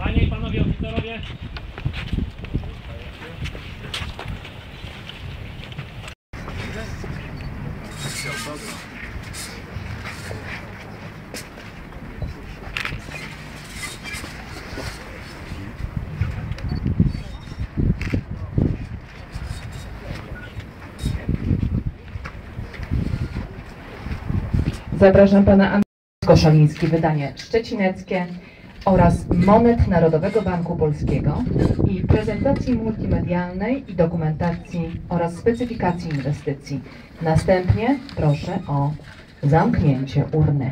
Panie i panowie. Zapraszam pana Andrzeja Koszaliński, wydanie szczecineckie oraz monet Narodowego Banku Polskiego i prezentacji multimedialnej i dokumentacji oraz specyfikacji inwestycji. Następnie proszę o zamknięcie urny.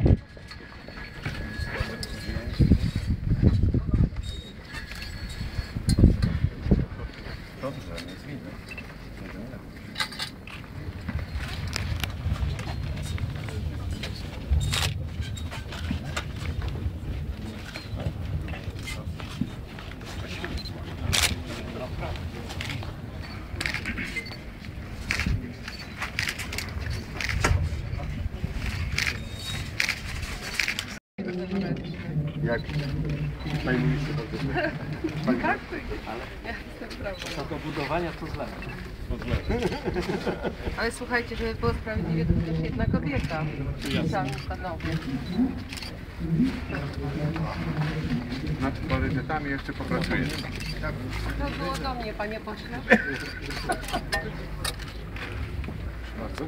Jak najmniejszy Co do budowania to źle. Ale słuchajcie, żeby było sprawiedliwie, to też jedna kobieta w całym stanowie. Nad priorytetami jeszcze popracuję. To było do mnie, panie pośle. Bardzo.